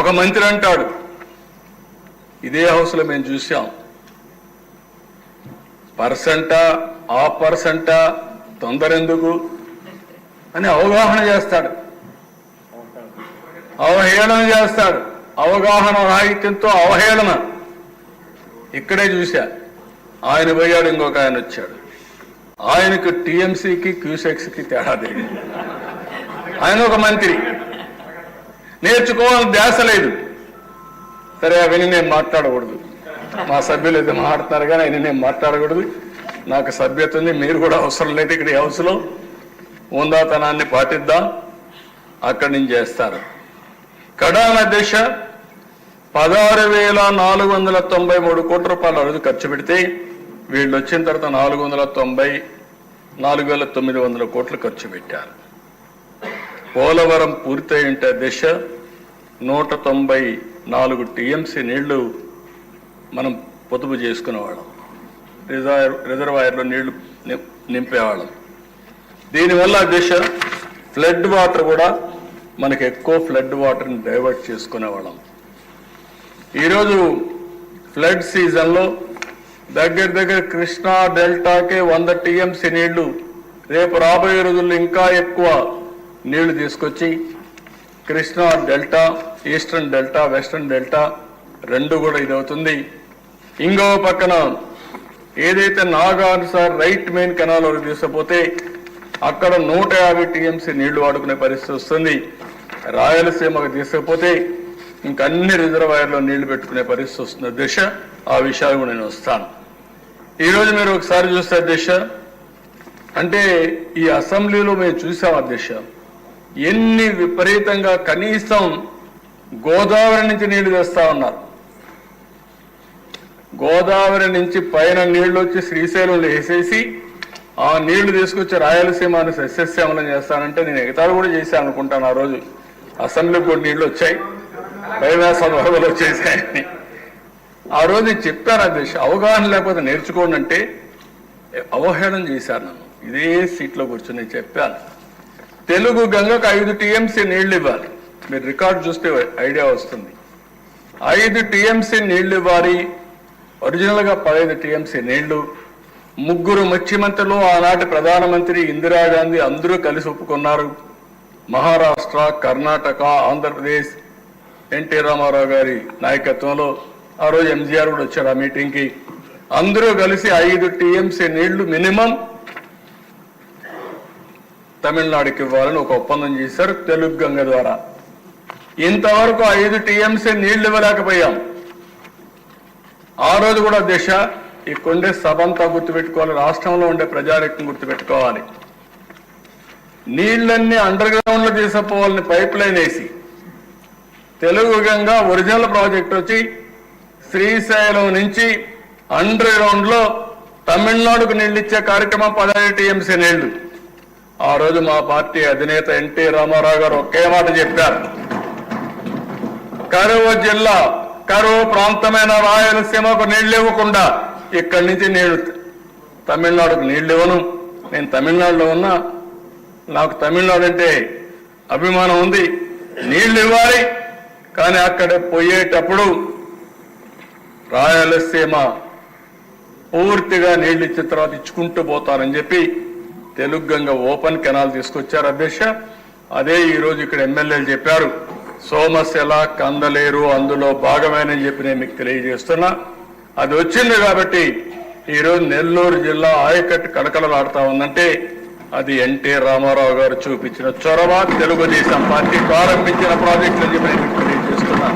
ఒక మంత్రి అంటాడు ఇదే హౌస్లో మేము చూసాం పర్సెంటా ఆ పర్సెంటా తొందరెందుకు అని అవగాహన చేస్తాడు. అవహేళన చేస్తాడు. అవగాహన రాహిత్యంతో అవహేళన. ఇక్కడే చూశా. ఆయన పోయాడు ఇంకొక ఆయన వచ్చాడు. ఆయనకు టీఎంసీకి క్యూసెక్స్కి తేడా తెలియదు ఆయన ఒక మంత్రి. నేర్చుకోవాలని ధ్యాస లేదు. సరే అవన్నీ నేను మాట్లాడకూడదు. మా సభ్యులు అయితే మాట్లాడతారు కానీ ఆయన నేను మాట్లాడకూడదు. నాకు సభ్యత ఉంది మీరు కూడా అవసరం లేదు ఇక్కడ ఈ హౌస్లో ఉందాతనాన్ని పాటిద్దాం. అక్కడి నుంచి చేస్తారు. కడాన దిశ పదహారు వేల నాలుగు వందల తొంభై మూడు కోట్ల రూపాయల రోజు ఖర్చు పెడితే వీళ్ళు వచ్చిన తర్వాత నాలుగు వందల తొంభై నాలుగు వేల తొమ్మిది వందల కోట్లు ఖర్చు పెట్టారు. పోలవరం పూర్తయింటే దిశ నూట తొంభై నాలుగు టీఎంసీ నీళ్ళు మనం పొదుపు చేసుకునేవాళ్ళం. రిజర్వ్ రిజర్వాయర్లో నీళ్ళు నింపేవాళ్ళం. దీనివల్ల దిశ ఫ్లడ్ వాటర్ కూడా మనకి ఎక్కువ ఫ్లడ్ వాటర్ని డైవర్ట్ చేసుకునేవాళ్ళం. ఈరోజు ఫ్లడ్ సీజన్లో దగ్గర దగ్గర కృష్ణా డెల్టాకే వంద టీఎంసీ నీళ్ళు. రేపు రాబోయే రోజుల్లో ఇంకా ఎక్కువ నీళ్ళు తీసుకొచ్చి Krishna delta eastern delta western delta రెండు కూడా ఇది అవుతుంది ఇంకో పక్కన ఏదైతే నాగార్ సార్ రైట్ మెయిన్ కెనాల్ వరకు తీసుకుపోతే అక్కడ నూట యాభై టీఎంసీ నీళ్ళు వాడుకునే పరిస్థితి వస్తుంది. రాయలసీమకు తీసుకుపోతే ఇంక అన్ని రిజర్వాయర్లో నీళ్ళు పెట్టుకునే పరిస్థితి వస్తుంది. దిశ ఆ విషయాలు కూడా నేను వస్తాను. ఈరోజు మీరు ఒకసారి చూస్తే అధ్యక్ష అంటే ఈ అసెంబ్లీలో మేము చూసాం అధ్యక్ష ఎన్ని విపరీతంగా కనీసం గోదావరి నుంచి నీళ్ళు తెస్తా ఉన్నారు. గోదావరి నుంచి పైన నీళ్ళు వచ్చి శ్రీశైలంలో వేసేసి ఆ నీళ్ళు తీసుకొచ్చి రాయలసీమను సస్యశ్యామలం చేస్తానంటే నేను ఎగతాడు కూడా చేశాను అనుకుంటాను ఆ రోజు. అసెంబ్లీకి కూడా నీళ్ళు వచ్చాయి. వైవాస వరదలు వచ్చేసాయని. ఆ రోజు చెప్పాను అధ్యక్ష అవగాహన లేకపోతే నేర్చుకోండి అంటే అవహేళన చేశాను నన్ను. ఇదే సీట్లో కూర్చొని చెప్పాను. తెలుగు గంగకు ఐదు టీఎంసీ నీళ్ళు ఇవ్వాలి. మీరు రికార్డు చూస్తే ఐడియా వస్తుంది. ఐదు టీఎంసీ నీళ్ళు ఇవ్వాలి. ఒరిజినల్గా పదహైదు టీఎంసీ నీళ్ళు ముగ్గురు ముఖ్యమంత్రులు ఆనాటి ప్రధానమంత్రి ఇందిరాగాంధీ అందరూ కలిసి ఒప్పుకున్నారు. మహారాష్ట్ర కర్ణాటక ఆంధ్రప్రదేశ్ ఎన్టీ రామారావు గారి నాయకత్వంలో ఆ రోజు ఎంజీఆర్ కూడా వచ్చారు ఆ మీటింగ్కి. అందరూ కలిసి ఐదు టీఎంసీ నీళ్ళు మినిమం తమిళనాడుకి ఇవ్వాలని ఒక ఒప్పందం చేశారు తెలుగు గంగ ద్వారా. ఇంతవరకు ఐదు టీఎంసీ నీళ్ళు ఇవ్వలేకపోయాం. ఆ రోజు కూడా దిశ ఈ కొండే సభంతా గుర్తుపెట్టుకోవాలి రాష్ట్రంలో ఉండే ప్రజారెక్కం గుర్తుపెట్టుకోవాలి. నీళ్ళన్నీ అండర్ గ్రౌండ్లో తీసుకుపోవాలని పైప్ లైన్ వేసి తెలుగు గంగా ఒరిజినల్ ప్రాజెక్ట్ వచ్చి శ్రీశైలం నుంచి అండర్ గ్రౌండ్లో తమిళనాడుకు నీళ్ళు ఇచ్చే కార్యక్రమం పదహైదు టీఎంసీ నీళ్ళు. ఆ రోజు మా పార్టీ అధినేత ఎన్టీ రామారావు గారు ఒకే మాట చెప్పారు. కరువు జిల్లా కరువు ప్రాంతమైన రాయలసీమకు నీళ్ళు ఇవ్వకుండా ఇక్కడి నుంచి నేను తమిళనాడుకు నీళ్ళు ఇవ్వను. నేను తమిళనాడులో ఉన్నా. నాకు తమిళనాడు అంటే అభిమానం ఉంది. నీళ్ళు ఇవ్వాలి. కానీ అక్కడ పోయేటప్పుడు రాయలసీమ పూర్తిగా నీళ్ళు ఇచ్చిన తర్వాత ఇచ్చుకుంటూ పోతారని చెప్పి తెలుగు గంగ ఓపెన్ కెనాల్ తీసుకొచ్చారు అధ్యక్ష. అదే ఈరోజు ఇక్కడ ఎమ్మెల్యేలు చెప్పారు. సోమశిల కందలేరు అందులో భాగమేనని చెప్పి నేను మీకు తెలియజేస్తున్నా. అది వచ్చింది కాబట్టి ఈరోజు నెల్లూరు జిల్లా ఆయకట్టు కడకలలాడుతా ఉందంటే అది ఎన్టీ రామారావు గారు చూపించిన చొరవ. తెలుగుదేశం పార్టీ ప్రారంభించిన ప్రాజెక్టులు అని చెప్పి నేను తెలియజేస్తున్నా.